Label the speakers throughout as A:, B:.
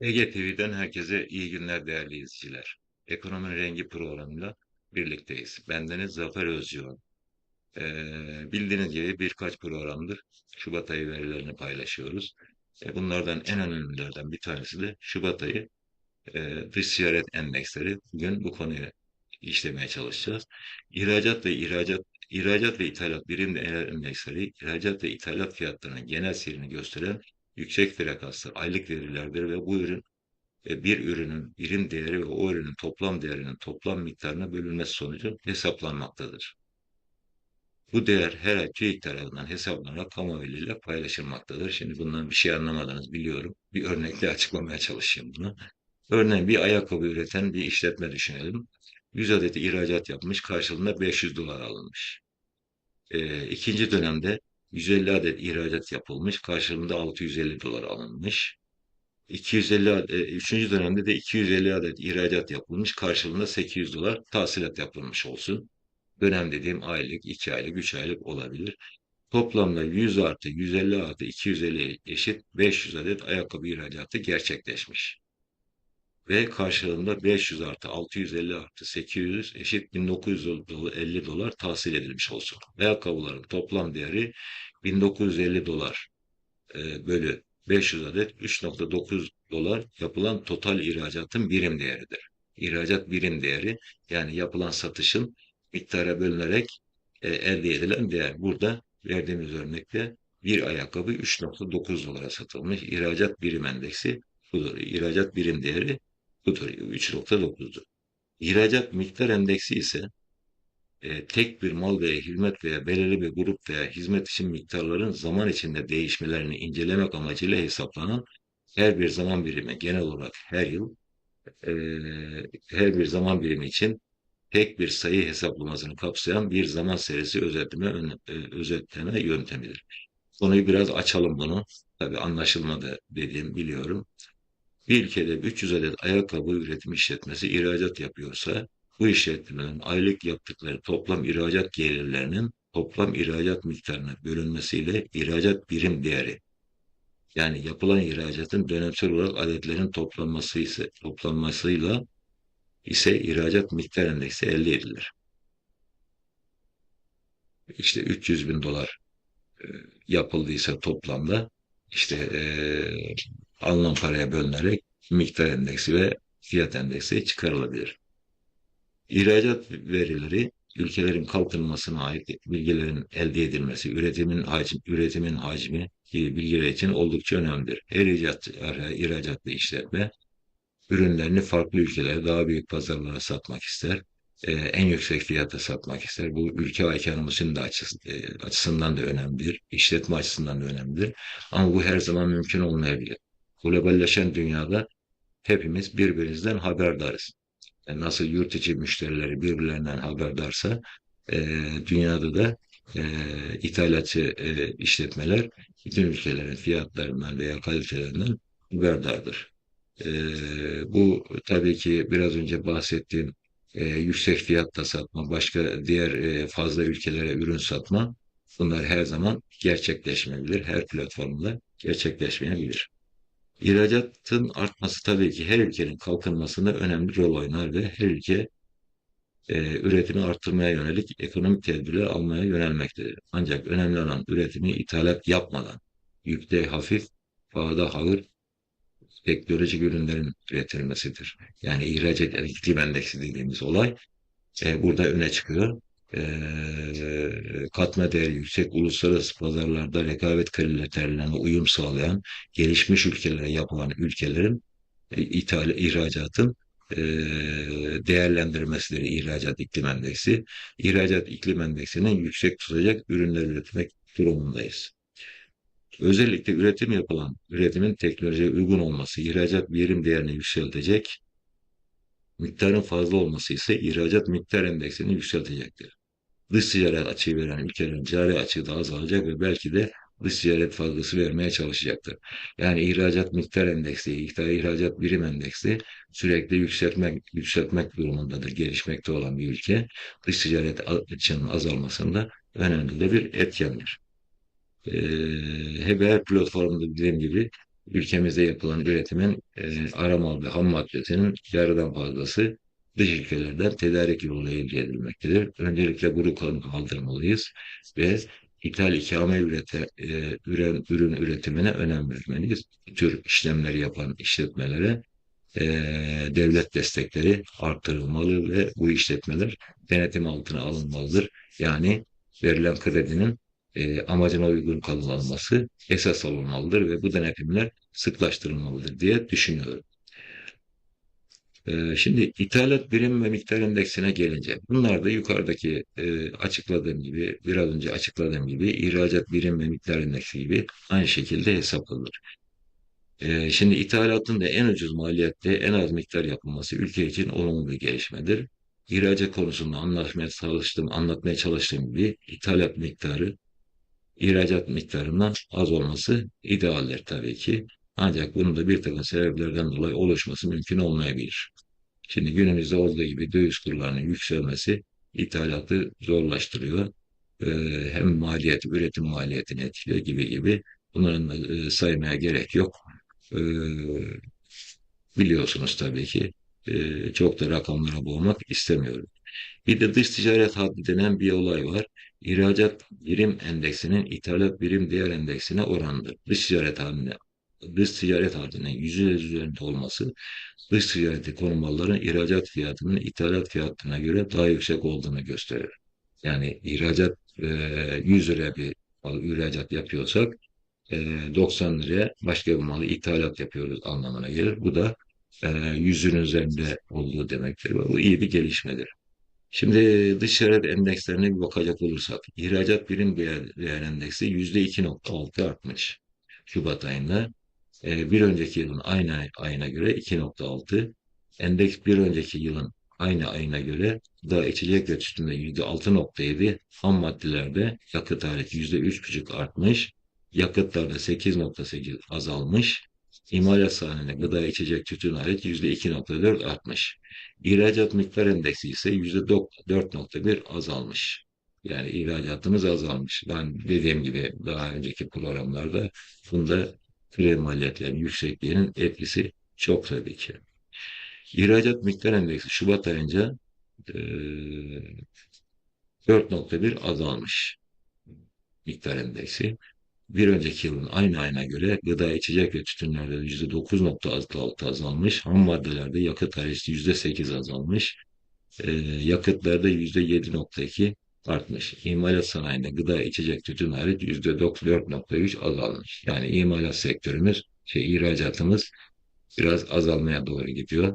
A: Ege TV'den herkese iyi günler değerli izleyiciler. Ekonomi Rengi programıyla birlikteyiz. Bendeniz Zafer Özcan. Ee, bildiğiniz gibi birkaç programdır Şubat ayı verilerini paylaşıyoruz. E, bunlardan en önemlilerden bir tanesi de Şubat ayı e, dış ticaret endeksleri. Bugün bu konuyu işlemeye çalışacağız. İhracat ve ihracat ihracat ve ithalat birim değer endeksleri ihracat ve ithalat fiyatlarının genel seyrini gösteren yüksek frekanslı aylık verilerdir ve bu ürün e, bir ürünün birim değeri ve o ürünün toplam değerinin toplam miktarına bölünmesi sonucu hesaplanmaktadır. Bu değer her ay TÜİK tarafından hesaplanarak kamuoyuyla paylaşılmaktadır. Şimdi bundan bir şey anlamadınız biliyorum. Bir örnekle açıklamaya çalışayım bunu. Örneğin bir ayakkabı üreten bir işletme düşünelim. 100 adet ihracat yapmış, karşılığında 500 dolar alınmış. E, ikinci dönemde 150 adet ihracat yapılmış, karşılığında 650 dolar alınmış. 250 adet, e, üçüncü dönemde de 250 adet ihracat yapılmış, karşılığında 800 dolar tahsilat yapılmış olsun. Dönem dediğim aylık, 2 aylık, 3 aylık olabilir. Toplamda 100 artı 150 artı 250 eşit 500 adet ayakkabı ihracatı gerçekleşmiş. Ve karşılığında 500 artı 650 artı 800 eşit 1950 dolar tahsil edilmiş olsun. Ayakkabıların toplam değeri 1950 dolar e, bölü 500 adet 3.9 dolar yapılan total ihracatın birim değeridir. İhracat birim değeri yani yapılan satışın miktara bölünerek e, elde edilen değer. Burada verdiğimiz örnekte bir ayakkabı 3.9 dolara satılmış. İhracat birim endeksi budur. İhracat birim değeri budur. 3.9'dur. İhracat miktar endeksi ise e, tek bir mal veya hizmet veya belirli bir grup veya hizmet için miktarların zaman içinde değişmelerini incelemek amacıyla hesaplanan her bir zaman birimi genel olarak her yıl e, her bir zaman birimi için tek bir sayı hesaplamasını kapsayan bir zaman serisi özetleme, e, özetleme yöntemidir. Konuyu biraz açalım bunu. Tabii anlaşılmadı dediğim biliyorum. Bir ülkede 300 adet ayakkabı üretim işletmesi ihracat yapıyorsa bu işletmelerin aylık yaptıkları toplam ihracat gelirlerinin toplam ihracat miktarına bölünmesiyle ihracat birim değeri yani yapılan ihracatın dönemsel olarak adetlerin toplanması ise toplanmasıyla ise ihracat miktar endeksi elde edilir. İşte 300 bin dolar yapıldıysa toplamda işte alınan paraya bölünerek miktar endeksi ve fiyat endeksi çıkarılabilir. İhracat verileri ülkelerin kalkınmasına ait bilgilerin elde edilmesi, üretimin hacmi, üretimin hacmi gibi bilgiler için oldukça önemlidir. Her icat, ihracatlı işletme ürünlerini farklı ülkelere, daha büyük pazarlara satmak ister. Ee, en yüksek fiyata satmak ister. Bu ülke ve ekonomisinin de açısı, e, açısından da önemlidir. İşletme açısından da önemlidir. Ama bu her zaman mümkün olmayabilir. Globalleşen dünyada hepimiz birbirimizden haberdarız. Yani nasıl yurt içi müşterileri birbirlerinden haberdarsa e, dünyada da e, ithalatçı e, işletmeler bütün ülkelerin fiyatlarından veya kalitelerinden haberdardır. E, bu tabii ki biraz önce bahsettiğim e, yüksek fiyatta satma, başka diğer e, fazla ülkelere ürün satma bunlar her zaman gerçekleşmeyebilir. Her platformda gerçekleşmeyebilir. İhracatın artması tabii ki her ülkenin kalkınmasında önemli rol oynar ve her ülke e, üretimi arttırmaya yönelik ekonomik tedbirler almaya yönelmektedir. Ancak önemli olan üretimi ithalat yapmadan yükte hafif, pahada ağır teknolojik ürünlerin üretilmesidir. Yani ihracat iklim endeksi dediğimiz olay e, burada öne çıkıyor. E, katma değeri yüksek uluslararası pazarlarda rekabet kriterlerine uyum sağlayan gelişmiş ülkelere yapılan ülkelerin e, ithal, ihracatın e, değerlendirmesidir ihracat iklim endeksi. İhracat iklim endeksinin yüksek tutacak ürünler üretmek durumundayız. Özellikle üretim yapılan üretimin teknolojiye uygun olması ihracat birim değerini yükseltecek, miktarın fazla olması ise ihracat miktar endeksini yükseltecektir. Dış ticaret açığı veren ülkelerin cari açığı da azalacak ve belki de dış ticaret fazlası vermeye çalışacaktır. Yani ihracat miktar endeksi, ihracat birim endeksi sürekli yükseltmek, yükseltmek durumundadır gelişmekte olan bir ülke. Dış ticaret açığının azalmasında önemli de bir etkendir. Ee, her platformda dediğim gibi ülkemizde yapılan üretimin e, ara ve ham maddesinin yarıdan fazlası ülkelerden tedarik yoluyla elde edilmektedir. Öncelikle bu kanunu kaldırmalıyız ve ithal ikame ürete, e, üren, ürün üretimine önem vermeliyiz. Bu tür işlemleri yapan işletmelere e, devlet destekleri artırılmalı ve bu işletmeler denetim altına alınmalıdır. Yani verilen kredinin e, amacına uygun kullanılması esas alınmalıdır ve bu denetimler sıklaştırılmalıdır diye düşünüyorum. E, şimdi ithalat birim ve miktar endeksine gelince bunlar da yukarıdaki e, açıkladığım gibi biraz önce açıkladığım gibi ihracat birim ve miktar endeksi gibi aynı şekilde hesaplanır. E, şimdi ithalatın da en ucuz maliyette en az miktar yapılması ülke için olumlu bir gelişmedir. İhracat konusunda anlaşmaya çalıştığım, anlatmaya çalıştığım gibi ithalat miktarı ihracat miktarından az olması idealdir tabii ki. Ancak bunun da bir takım sebeplerden dolayı oluşması mümkün olmayabilir. Şimdi günümüzde olduğu gibi döviz kurlarının yükselmesi ithalatı zorlaştırıyor. Ee, hem maliyet, üretim maliyetini etkiliyor gibi gibi. Bunların e, saymaya gerek yok. Ee, biliyorsunuz tabii ki. Ee, çok da rakamlara boğmak istemiyorum. Bir de dış ticaret haddi denen bir olay var. İhracat birim endeksinin ithalat birim değer endeksine oranıdır. Dış ticaret haddine dış ticaret haddinin yüzde üzerinde olması dış ticareti korumaların ihracat fiyatının ithalat fiyatına göre daha yüksek olduğunu gösterir. Yani ihracat e, 100 liraya bir ihracat yapıyorsak e, 90 liraya başka bir malı ithalat yapıyoruz anlamına gelir. Bu da e, 100'ün üzerinde olduğu demektir. Bu iyi bir gelişmedir. Şimdi dış ticaret endekslerine bir bakacak olursak, ihracat birim değer, değer endeksi %2.6 artmış Şubat ayında. Ee, bir önceki yılın aynı ayına göre 2.6, endeks bir önceki yılın aynı ayına göre da içecek tütünde %6.7, ham maddelerde yakıt hariç %3.5 artmış, yakıtlarda 8.8 azalmış, imalat sahnede gıda içecek tütün hariç %2.4 artmış. İhracat miktar endeksi ise %4.1 azalmış. Yani ihracatımız azalmış. Ben dediğim gibi daha önceki programlarda bunda kredi maliyetlerinin yüksekliğinin etkisi çok tabii ki. İhracat miktar endeksi Şubat ayınca e, 4.1 azalmış miktar endeksi. Bir önceki yılın aynı ayına göre gıda, içecek ve tütünlerde %9.6 azalmış, ham maddelerde yakıt hariç %8 azalmış, e, yakıtlarda %7.2 artmış. İmalat sanayinde gıda, içecek, tütün hariç %4.3 azalmış. Yani imalat sektörümüz, şey ihracatımız biraz azalmaya doğru gidiyor.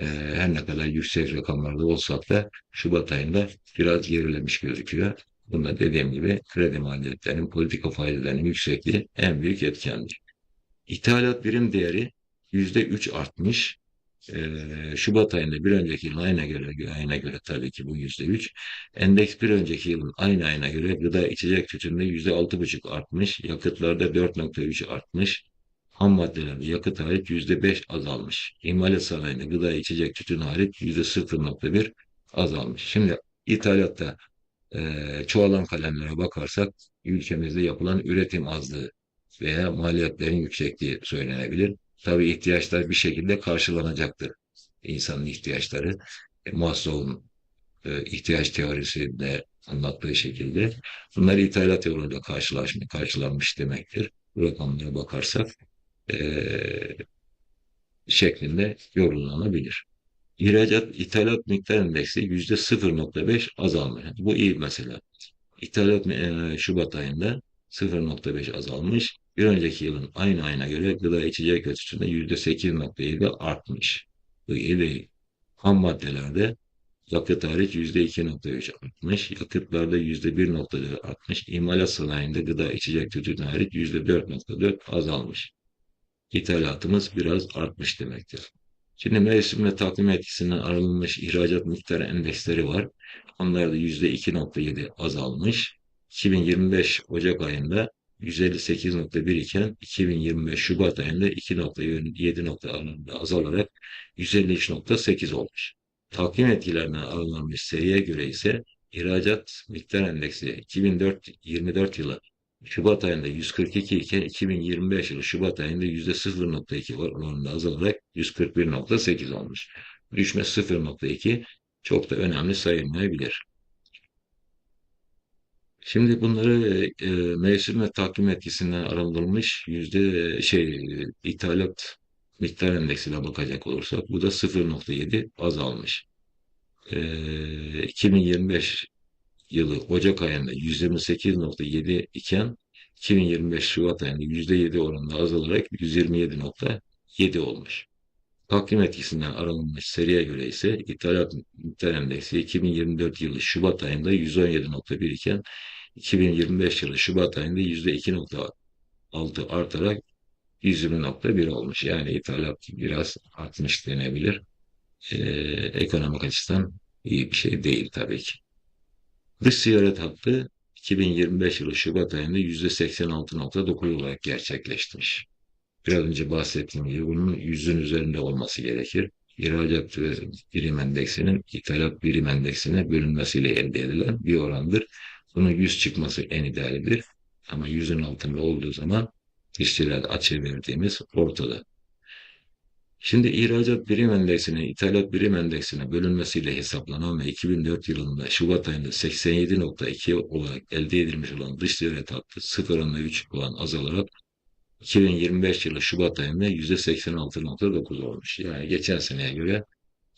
A: E, her ne kadar yüksek rakamlarda olsak da Şubat ayında biraz gerilemiş gözüküyor. Bunda dediğim gibi kredi maliyetlerinin, politika faizelerinin yüksekliği en büyük etkendir. İthalat birim değeri %3 artmış. Ee, Şubat ayında bir önceki yılın ayına göre, ayına göre tabii ki bu %3. Endeks bir önceki yılın aynı ayına göre gıda içecek tütünde %6,5 artmış. Yakıtlarda 4,3 artmış. Ham maddelerde yakıt hariç %5 azalmış. İmalat sanayinde gıda içecek tütün hariç %0,1 azalmış. Şimdi ithalatta e, çoğalan kalemlere bakarsak ülkemizde yapılan üretim azlığı veya maliyetlerin yüksekliği söylenebilir. Tabii ihtiyaçlar bir şekilde karşılanacaktır. İnsanın ihtiyaçları e, Maslow'un e, ihtiyaç teorisinde anlattığı şekilde bunlar ithalat yoluyla karşılaşmış, karşılanmış demektir. Bu rakamlara bakarsak e, şeklinde yorumlanabilir. İhracat ithalat miktar endeksi yüzde 0.5 azalmış. Bu iyi mesela. İthalat e, Şubat ayında 0.5 azalmış. Bir önceki yılın aynı ayına göre gıda içecek ölçüsünde yüzde 8.7 artmış. Bu iyi değil. Ham maddelerde yakıt hariç yüzde 2.3 artmış. Yakıtlarda yüzde 1.4 artmış. İmalat sanayinde gıda içecek tütün hariç yüzde 4.4 azalmış. İthalatımız biraz artmış demektir. Şimdi mevsim ve takvim etkisinden arınmış ihracat miktarı endeksleri var. Onlar da %2.7 azalmış. 2025 Ocak ayında 158.1 iken 2025 Şubat ayında 2.7 nokta azalarak 153.8 olmuş. Takvim etkilerinden alınmış seriye göre ise ihracat miktar endeksi 2004 24 yılı Şubat ayında 142 iken 2025 yılı Şubat ayında %0.2 oranında azalarak 141.8 olmuş. Düşme 0.2 çok da önemli sayılmayabilir. Şimdi bunları e, mevsim ve takvim etkisinden arındırılmış yüzde şey ithalat miktar endeksine bakacak olursak bu da 0.7 azalmış. E, 2025 yılı Ocak ayında 128.7 iken 2025 Şubat ayında %7 oranında azalarak 127.7 olmuş. Takvim etkisinden arınmış seriye göre ise ithalat miktar endeksi 2024 yılı Şubat ayında 117.1 iken 2025 yılı Şubat ayında %2.6 artarak 120.1 olmuş. Yani ithalat biraz artmış denebilir. Ee, ekonomik açıdan iyi bir şey değil tabii ki. Dış ziyaret hattı 2025 yılı Şubat ayında %86.9 olarak gerçekleşmiş. Biraz önce bahsettiğim gibi bunun yüzün üzerinde olması gerekir. İhracat birim endeksinin ithalat birim endeksine bölünmesiyle elde edilen bir orandır. Bunun 100 çıkması en idealidir. Ama yüzün altında olduğu zaman işçiler açığı verdiğimiz ortada. Şimdi ihracat birim endeksinin ithalat birim endeksine bölünmesiyle hesaplanan ve 2004 yılında Şubat ayında 87.2 olarak elde edilmiş olan dış ticaret hattı 0.3 olan azalarak 2025 yılı Şubat ayında %86.9 olmuş. Yani geçen seneye göre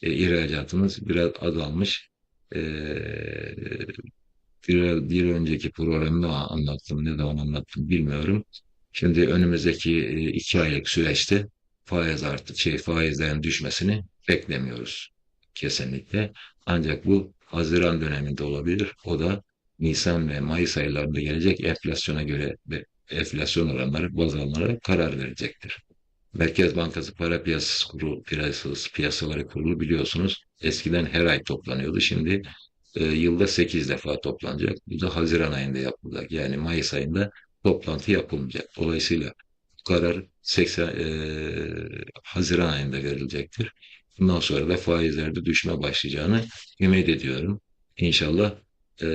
A: e, ihracatımız biraz azalmış. E, bir, bir önceki programda anlattım, ne zaman anlattım bilmiyorum. Şimdi önümüzdeki e, iki aylık süreçte faiz artı şey faizlerin düşmesini beklemiyoruz kesinlikle. Ancak bu Haziran döneminde olabilir. O da Nisan ve Mayıs aylarında gelecek enflasyona göre enflasyon oranları baz alınarak karar verecektir. Merkez Bankası Para Piyasası Kurulu, Piyasası, Piyasaları Kurulu biliyorsunuz eskiden her ay toplanıyordu. Şimdi e, yılda 8 defa toplanacak. Bu da Haziran ayında yapılacak. Yani Mayıs ayında toplantı yapılmayacak. Dolayısıyla bu karar 80 e, Haziran ayında verilecektir. Bundan sonra da faizlerde düşme başlayacağını ümit ediyorum. İnşallah e,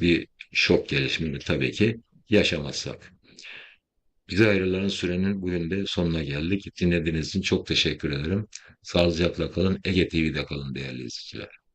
A: bir şok gelişmeni tabii ki yaşamazsak. Bize ayrılan sürenin bugün de sonuna geldik. Dinlediğiniz için çok teşekkür ederim. Sağlıcakla kalın. Ege TV'de kalın değerli izleyiciler.